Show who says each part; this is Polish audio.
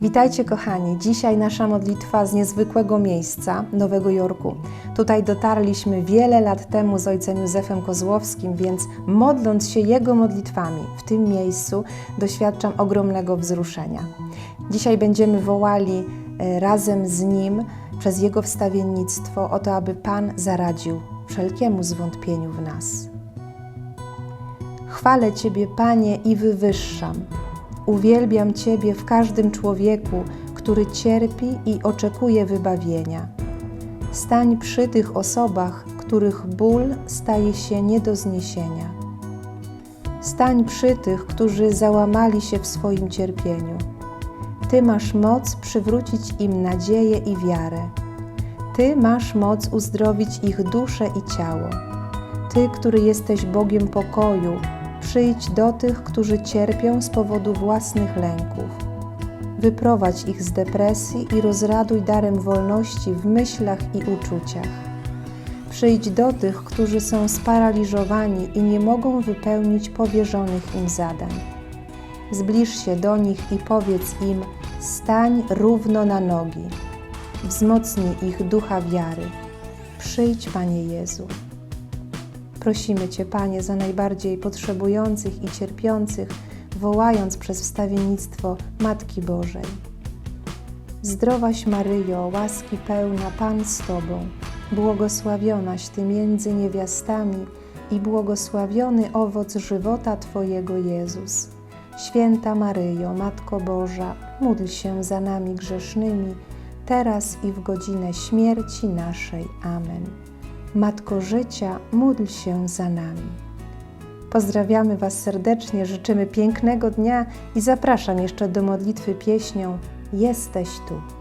Speaker 1: Witajcie kochani. Dzisiaj nasza modlitwa z niezwykłego miejsca, Nowego Jorku. Tutaj dotarliśmy wiele lat temu z ojcem Józefem Kozłowskim, więc modląc się jego modlitwami w tym miejscu, doświadczam ogromnego wzruszenia. Dzisiaj będziemy wołali e, razem z nim przez jego wstawiennictwo o to, aby Pan zaradził wszelkiemu zwątpieniu w nas. Chwalę Ciebie, Panie, i wywyższam. Uwielbiam Ciebie w każdym człowieku, który cierpi i oczekuje wybawienia. Stań przy tych osobach, których ból staje się nie do zniesienia. Stań przy tych, którzy załamali się w swoim cierpieniu. Ty masz moc przywrócić im nadzieję i wiarę. Ty masz moc uzdrowić ich duszę i ciało. Ty, który jesteś Bogiem pokoju, przyjdź do tych, którzy cierpią z powodu własnych lęków. Wyprowadź ich z depresji i rozraduj darem wolności w myślach i uczuciach. Przyjdź do tych, którzy są sparaliżowani i nie mogą wypełnić powierzonych im zadań. Zbliż się do nich i powiedz im: stań równo na nogi. Wzmocnij ich ducha wiary. Przyjdź, Panie Jezu. Prosimy Cię, Panie, za najbardziej potrzebujących i cierpiących, wołając przez wstawiennictwo Matki Bożej. Zdrowaś Maryjo, łaski pełna, Pan z Tobą, błogosławionaś Ty między niewiastami i błogosławiony owoc żywota Twojego Jezus. Święta Maryjo, Matko Boża, módl się za nami grzesznymi, teraz i w godzinę śmierci naszej. Amen. Matko życia, módl się za nami. Pozdrawiamy Was serdecznie, życzymy pięknego dnia i zapraszam jeszcze do modlitwy pieśnią Jesteś tu.